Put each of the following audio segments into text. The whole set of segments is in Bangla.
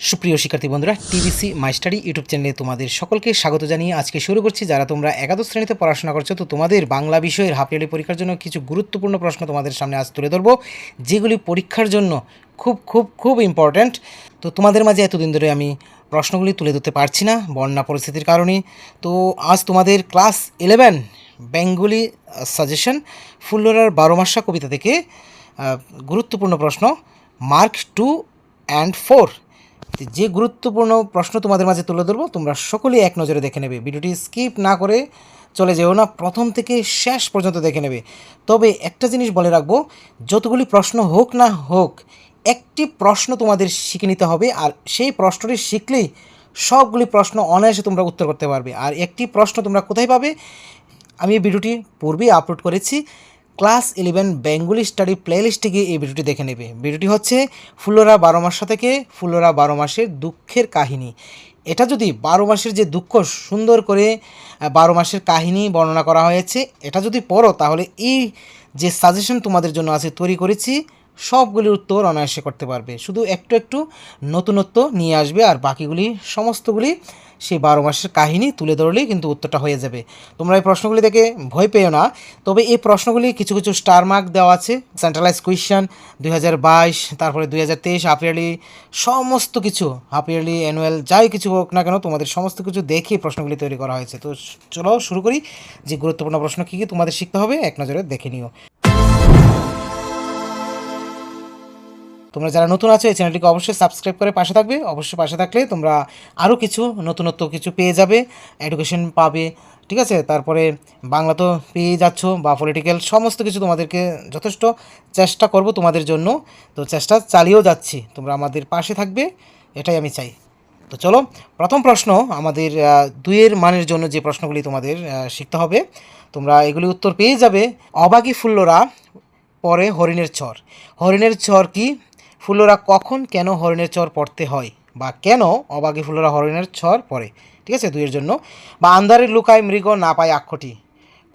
সুপ্রিয় শিক্ষার্থী বন্ধুরা টিবিসি মাই স্টাডি ইউটিউব চ্যানেলে তোমাদের সকলকে স্বাগত জানিয়ে আজকে শুরু করছি। যারা তোমরা একাদশ শ্রেণীতে পড়াশোনা করছ, তো তোমাদের বাংলা বিষয়ের হাফ ইয়ারলি পরীক্ষার জন্য কিছু গুরুত্বপূর্ণ প্রশ্ন তোমাদের সামনে আজ তুলে ধরবো, যেগুলি পরীক্ষার জন্য খুব খুব খুব ইম্পর্ট্যান্ট তো তোমাদের মাঝে এতদিন ধরে আমি প্রশ্নগুলি তুলে ধরতে পারছি না, বন্যা পরিস্থিতির কারণে। তো আজ তোমাদের ক্লাস ইলেভেন বেঙ্গলি সাজেশন ফুল্লরার বারো মাসা কবিতা থেকে গুরুত্বপূর্ণ প্রশ্ন, মার্ক টু অ্যান্ড ফোর। যে গুরুত্বপূর্ণ প্রশ্ন তোমাদের মাঝে তুলে ধরবো, তোমরা সকলেই এক নজরে দেখে নেবে। ভিডিওটি স্কিপ না করে চলে যেও না, প্রথম থেকে শেষ পর্যন্ত দেখে নেবে। তবে একটা জিনিস বলে রাখব, যতগুলি প্রশ্ন হোক না হোক, একটি প্রশ্ন তোমাদের শিখে নিতে হবে, আর সেই প্রশ্নটি শিখলেই সবগুলি প্রশ্ন অনায়াসে তোমরা উত্তর করতে পারবে। আর একটি প্রশ্ন তোমরা কোথায় পাবে, আমি এই ভিডিওটি পূর্বেই আপলোড করেছি। ক্লাস ইলেভেন বেঙ্গলি স্টাডি প্লেলিস্টে গিয়ে এই ভিডিওটি দেখে নেবে। ভিডিওটি হচ্ছে ফুলোরা বারো মাসা থেকে ফুলোরা বারো মাসের দুঃখের কাহিনী। এটা যদি বারো মাসের যে দুঃখ সুন্দর করে বারো মাসের কাহিনী বর্ণনা করা হয়েছে, এটা যদি পড়ো তাহলে এই যে সাজেশন তোমাদের জন্য আছে, তৈরি করেছি সবগুলির উত্তর অনায়াসে করতে পারবে। শুধু একটু একটু নতুনত্ব নিয়ে আসবে আর বাকিগুলি, সমস্তগুলি সেই বারো মাসের কাহিনী তুলে ধরলেই কিন্তু উত্তরটা হয়ে যাবে। তোমরা এই প্রশ্নগুলি দেখে ভয় পেও না। তবে এই প্রশ্নগুলি কিছু কিছু স্টার মার্ক দেওয়া আছে। সেন্ট্রালাইজ কুয়েশন দুই হাজার বাইশ, তারপরে দুই হাজার তেইশ হাফ ইয়ারলি সমস্ত কিছু হাফ ইয়ারলি অ্যানুয়াল যাই কিছু হোক না কেন, তোমাদের সমস্ত কিছু দেখে প্রশ্নগুলি তৈরি করা হয়েছে। তো চলো শুরু করি। যে গুরুত্বপূর্ণ প্রশ্ন কী কী তোমাদের শিখতে হবে, এক নজরে দেখে নিও। তোমরা যারা নতুন আছো, এই চ্যানেলটিকে অবশ্যই সাবস্ক্রাইব করে পাশে থাকবে। অবশ্যই পাশে থাকলে তোমরা আরও কিছু নতুনত্ব কিছু পেয়ে যাবে এডুকেশন পাবে, ঠিক আছে? তারপরে বাংলা তো পেয়ে যাচ্ছ বা পলিটিক্যাল সমস্ত কিছু তোমাদেরকে যথেষ্ট চেষ্টা করব তোমাদের জন্য। তো চেষ্টা চালিয়েও যাচ্ছি, তোমরা আমাদের পাশে থাকবে, এটাই আমি চাই। তো চলো, প্রথম প্রশ্ন, আমাদের দুইয়ের মানের জন্য যে প্রশ্নগুলি তোমাদের শিখতে হবে, তোমরা এগুলি উত্তর পেয়ে যাবে। অবাগী ফুল্লরা পরে হরিণের চর হরিণের চর কি? ফুল্লরা কখন কেন হরিণের চর পড়তে হয় বা কেন অবাগী ফুল্লরা হরিণের চর পড়ে? ঠিক আছে, দুইয়ের জন্য। বা আন্ধারের লুকায় মৃগ না পায় আক্ষটি।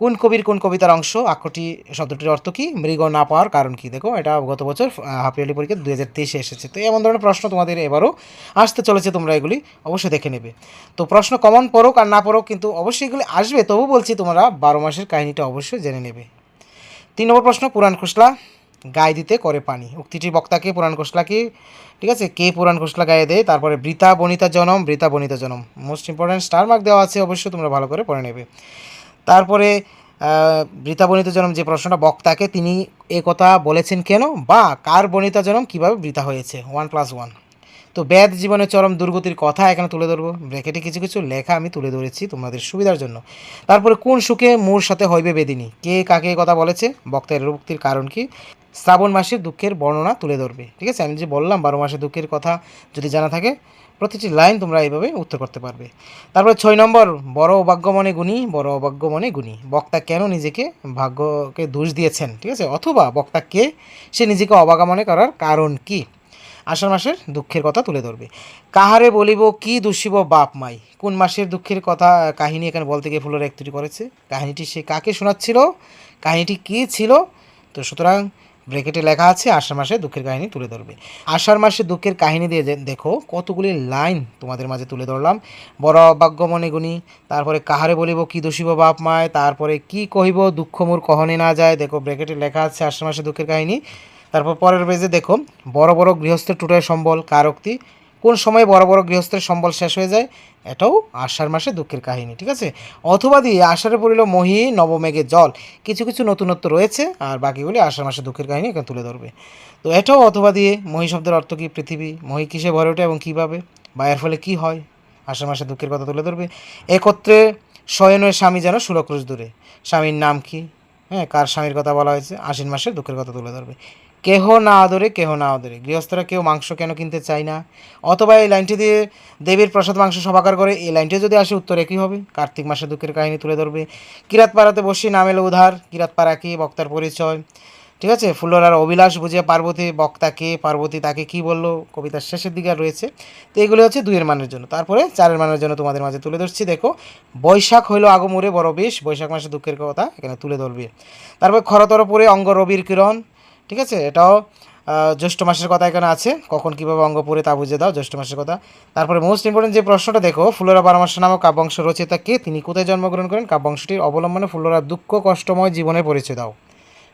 কোন কবির কোন কবিতার অংশ? আক্ষটি শব্দটির অর্থ কি? মৃগ না পাওয়ার কারণ কি? দেখো, এটা গত বছর হাফ ইয়ারলি পরীক্ষা দুই হাজার তেইশে এসেছে। তো এমন ধরনের প্রশ্ন তোমাদের এবারও আসতে চলেছে, তোমরা এগুলি অবশ্যই দেখে নেবে। তো প্রশ্ন কমন পড়ুক আর না পড়ুক, কিন্তু অবশ্যই এগুলি আসবে। তবু বলছি তোমরা বারো মাসের কাহিনীটা অবশ্যই জেনে নেবে। তিন নম্বর প্রশ্ন, পুরাণ খোসলা গায়ে দিতে করে পানি। উক্তিটি বক্তাকে পুরাণ কোশলাকে ঠিক আছে, কে পুরাণ কোশলা গায়ে দেয়? তারপরে বৃতা বনিতা জনম, বৃতা বনিতা জনম। মোস্ট ইম্পর্ট্যান্ট স্টার মার্ক দেওয়া আছে অবশ্যই তোমরা ভালো করে পড়ে নেবে। তারপরে বৃতা বনিতা জনম যে প্রশ্নটা বক্তাকে তিনি এ কথা বলেছেন কেন? বা কার বনিতা জনম? কীভাবে বৃতা হয়েছে? ওয়ান প্লাস ওয়ান তো ব্যাদ জীবনের চরম দুর্গতির কথা এখানে তুলে ধরবো। ব্র্যাকেটে কিছু কিছু লেখা আমি তুলে ধরেছি তোমাদের সুবিধার জন্য। তারপরে, কোন সুখে মোর সাথে হইবে বেদিনী? কে কাকে কথা বলেছে? বক্তার রূপক্তির কারণ কি? শ্রাবণ মাসের দুঃখের বর্ণনা তুলে ধরবে। ঠিক আছে? আমি যে বললাম, বারো মাসের দুঃখের কথা যদি জানা থাকে, প্রতিটি লাইন তোমরা এইভাবে উত্তর করতে পারবে। তারপরে, ছয় নম্বর, বড় অভাগ্য মনে গুণী, বড় অভাগ্য মনে গুণী। বক্তা কেন নিজেকে ভাগ্যকে দোষ দিয়েছেন? ঠিক আছে? অথবা বক্তা কে? সে নিজেকে অবাগা মনে করার কারণ কি? আষাঢ় মাসের দুঃখের কথা তুলে ধরবে। কাহারে বলিব, কি দোষিব বাপ মাই? কোন মাসের দুঃখের কথা কাহিনী এখানে বলতে গিয়ে ফুলের একটি করেছে। কাহিনীটি সে কাকে শোনাচ্ছিল? কাহিনীটি কী ছিল? তো সুতরাং ব্রেকেটে লেখা আছে, আষাঢ় মাসে দুঃখের কাহিনী তুলে ধরবে। আষাঢ় মাসে দুঃখের কাহিনী দিয়ে দেখো, কতগুলি লাইন তোমাদের মাঝে তুলে ধরলাম। বড় অভাগ্য মনে গুণী, তারপরে কাহারে বলিব, কি দোষিব বাপ মায় তারপরে, কি কহিব? দুঃখ মোর কহনে না যায়? দেখো ব্রেকেটে লেখা আছে, আষাঢ় মাসে দুঃখের কাহিনী। তারপর পরের পেজে দেখো বড় বড় গৃহস্থের টুটায় সম্বল কারক্তি কোন সময় বড় বড় গৃহস্থের সম্বল শেষ হয়ে যায়, এটাও আষাঢ় মাসে দুঃখের কাহিনী, ঠিক আছে? অথবা দিয়ে আষাঢ়ে পড়িল মহি নবমেঘে জল, কিছু কিছু নতুনত্ব রয়েছে, আর বাকিগুলি আষাঢ় মাসে দুঃখের কাহিনী এখানে তুলে ধরবে। তো এটাও অথবা দিয়ে মহি শব্দের অর্থ কী পৃথিবী, মহি কিসে ভরে ওঠে এবং কীভাবে, বা এর ফলে কী হয়, আষাঢ় মাসে দুঃখের কথা তুলে ধরবে। একত্রে শয়নের স্বামী যেন সুরক্রোশ দূরে, স্বামীর নাম কি? হ্যাঁ কার স্বামীর কথা বলা হয়েছে? আশ্বিন মাসে দুঃখের কথা তুলে ধরবে। কেহ না আদরে, কেহ না আদরে। গৃহস্থরা কেউ মাংস কেন কিনতে চায় না? অথবা এই লাইনটি দিয়ে দেবীর প্রসাদ মাংস সভাকার করে, এই লাইনটি যদি আসে, উত্তর একই হবে। কার্তিক মাসে দুঃখের কাহিনী তুলে ধরবে। কিরাত পাড়াতে বসে নাম এলো উধার কিরাত পাড়া কি, বক্তার পরিচয়। ঠিক আছে? ফুল্লরার অভিলাষ বুঝে পার্বতী বক্তাকে পার্বতী তাকে কি বলল? কবিতার শেষের দিকে রয়েছে। তো এগুলো হচ্ছে দুইয়ের মানের জন্য। তারপরে চারের মানের জন্য তোমাদের মাঝে তুলে ধরছি। দেখো, বৈশাখ হইল আগমরে বড় বেশ বৈশাখ মাসে দুঃখের কথা এখানে তুলে ধরবে। তারপরে খরতর পরে অঙ্গ রবির কিরণ ঠিক আছে? এটাও জ্যৈষ্ঠ মাসের কথা এখানে আছে। কখন কীভাবে অঙ্গ পড়ে তা বুঝে দাও, জ্যৈষ্ঠ মাসের কথা। তারপরে মোস্ট ইম্পর্টেন্ট যে প্রশ্নটা দেখো, ফুলোরা বারমাস নামক কাব্যাংশ রচয়িতা কে? তিনি কোথায় জন্মগ্রহণ করেন? কাব্যাংশটির অবলম্বনে ফুলোরা দুঃখ কষ্টময় জীবনে পরিচয় দাও।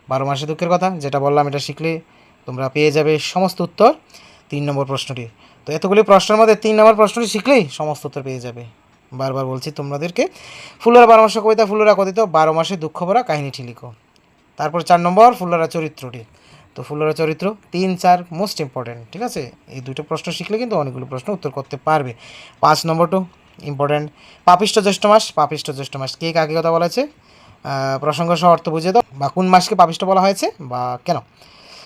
বারো মাসে দুঃখের কথা, যেটা বললাম, এটা শিখলে তোমরা পেয়ে যাবে সমস্ত উত্তর। তিন নম্বর প্রশ্নটি। তো এতগুলি প্রশ্নের মধ্যে তিন নম্বর প্রশ্নটি শিখলেই সমস্ত উত্তর পেয়ে যাবে। বারবার বলছি তোমাদেরকে, ফুলোরা মাসে কবিতা, ফুলোরা কথিত, বারো মাসে দুঃখ ভরা কাহিনীটি লিখো। তারপর চার নম্বর, ফুলোরা চরিত্রটি। তো ফুলোরা চরিত্র তিন, চার মোস্ট ইম্পর্টেন্ট ঠিক আছে? এই দুটো প্রশ্ন শিখলে কিন্তু অনেকগুলো প্রশ্ন উত্তর করতে পারবে। পাঁচ নম্বর টু ইম্পর্টেন্ট পাপিষ্ট জ্যৈষ্ঠ মাস পাপিষ্ট জ্যৈষ্ঠ মাস কে কাকে কথা বলা আছে প্রসঙ্গ সহ অর্থ বুঝিয়ে দাও, বা কোন মাসকে পাপিষ্ট বলা হয়েছে, বা কেন?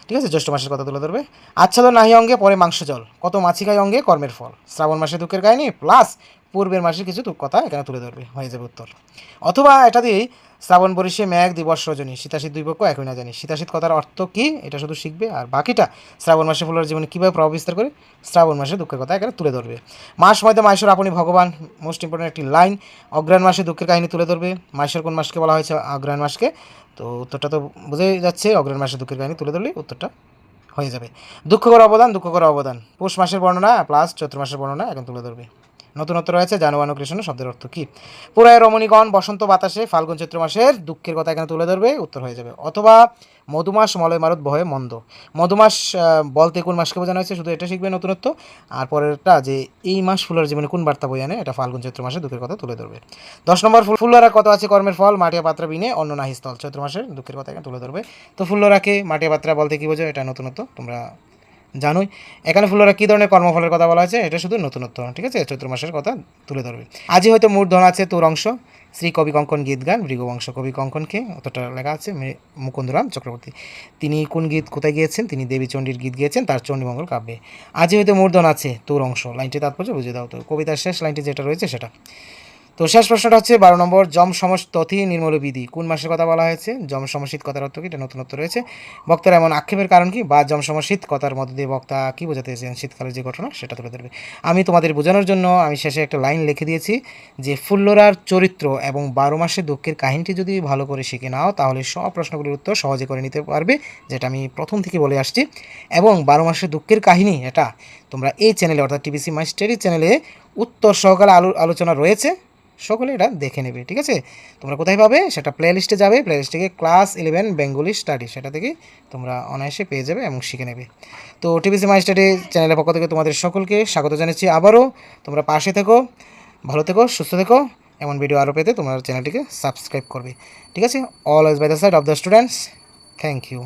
ঠিক আছে, জ্যৈষ্ঠ মাসের কথা তুলে ধরবে। আচ্ছাদ নাহি অঙ্গে, পরে মাংস জল। কত মাছিকায় অঙ্গে, কর্মের ফল। শ্রাবণ মাসে দুঃখের কাহিনী প্লাস পূর্বের মাসে কিছু দুঃখ কথা এখানে তুলে ধরবে, হয়ে যাবে উত্তর। অথবা এটা দিয়েই শ্রাবণ বরিশে মেঘ দিবস রজনী। সীতাশীত দুই পক্ষ একই না জানি। সীতাশীত কথার অর্থ কী? এটা শুধু শিখবে। আর বাকিটা শ্রাবণ মাসে ফুলের জীবনে কীভাবে প্রভাব বিস্তার করে? শ্রাবণ মাসে দুঃখের কথা এখানে তুলে ধরবে। মাস মধ্যে মাসের আপনি ভগবান। মোস্ট ইম্পর্টেন্ট একটি লাইন অগ্রায়ণ মাসে দুঃখের কাহিনী তুলে ধরবে। মাসের কোন মাসকে বলা হয়েছে? অগ্রায়ণ মাসকে। তো উত্তরটা তো বোঝাই যাচ্ছে অগ্রায়ণ মাসে দুঃখের কাহিনী তুলে ধরলে উত্তরটা হয়ে যাবে। দুঃখকর অবদান দুঃখকর অবদান। পৌষ মাসের বর্ণনা প্লাস চৈত্র মাসের বর্ণনা এখন তুলে ধরবে। নতুনত্ব রয়েছে জানুয়ানু কৃষ্ণ শব্দের অর্থ কী? পুরায় রমণীগণ বসন্ত বাতাসে ফাল্গুন চৈত্র মাসের দুঃখের কথা এখানে তুলে ধরবে, উত্তর হয়ে যাবে। অথবা মধুমাস, মলয় মারুত ভয়ে মন্দ। মধুমাস বলতে কোন মাসকে বোঝানো হয়েছে, শুধু এটা শিখবে নতুনত্ব। আর পরেরটা যে এই মাস ফুলের জীবনে কোন বার্তা বই আনে, এটা ফাল্গুন চৈত্র মাসে দুঃখের কথা তুলে ধরবে। দশ নম্বর ফুল, ফুল্লরা কত আছে কর্মের ফল? মাটিয়া পাত্রা বিনে অন্য নাহি স্থল। চৈত্র মাসের দুঃখের কথা এখানে তুলে ধরবে। তো ফুল্লরাকে মাটিয়া পাত্রা বলতে কী বোঝো এটা নতুনত্ব, তোমরা জানোই। এখানে ফুলরা কী ধরনের কর্মফলের কথা বলা আছে এটা শুধু নতুনত্ব, ঠিক আছে? চৈত্র মাসের কথা তুলে ধরবে। আজই হয়তো মূর্ধন আছে তোর অংশ। শ্রী কবি কঙ্কন গীত গান ভৃগবংশ কবি কঙ্কনকে অতটা লেখা আছে মুকুন্দরাম চক্রবর্তী। তিনি কোন গীত কোথায় গিয়েছেন? তিনি দেবী চণ্ডীর গীত গিয়েছেন, তার চণ্ডীমঙ্গল কাব্যে। আজই হয়তো মূর্ধন আছে তোর অংশ। লাইনটি তাৎপর্য বুঝে দাও তো। কবিতার শেষ লাইনটি যেটা রয়েছে সেটা। তো শেষ প্রশ্নটা হচ্ছে বারো নম্বর জম সমস্তথি নির্মল বিধি। কোন মাসের কথা বলা হয়েছে? জম সমশীত কথার অর্থ কি? এটা নতুনত্ব রয়েছে। বক্তার এমন আক্ষেপের কারণ কি? বা জম সমশীত কথার মধ্যে দিয়ে বক্তা কি বোঝাতে চেয়েছেন শীতকালের যে ঘটনা, সেটা তুলে ধরবে। আমি তোমাদের বোঝানোর জন্য আমি শেষে একটা লাইন লিখে দিয়েছি যে, ফুল্লরার চরিত্র এবং বারো মাসের দুঃখের কাহিনীটি যদি ভালো করে শিখে নাও, তাহলে সব প্রশ্নগুলির উত্তর সহজে করে নিতে পারবে, যেটা আমি প্রথম থেকে বলে আসছি। এবং বারো মাসের দুঃখের কাহিনী, এটা তোমরা এই চ্যানেলে অর্থাৎ টিবিসি মাই স্টাডি চ্যানেলে উত্তর সহকারে আলো, আলোচনা রয়েছে। সকলে এটা দেখে নেবে, ঠিক আছে? তোমরা কোথায় পাবে? সেটা প্লে লিস্টে যাবে প্লে লিস্টে গিয়ে ক্লাস ইলেভেন বেঙ্গলি স্টাডি সেটা থেকে তোমরা অনায়াসে পেয়ে যাবে এবং শিখে নেবে। তো টিভিসি মাই স্টাডি চ্যানেলের পক্ষ থেকে তোমাদের সকলকে স্বাগত জানাচ্ছি আবারও। তোমরা পাশে থেকো, ভালো থেকো, সুস্থ থেকো, এমন ভিডিও আরও পেতে তোমার চ্যানেলটিকে সাবস্ক্রাইব করবে। ঠিক আছে? Always by the side of the students thank you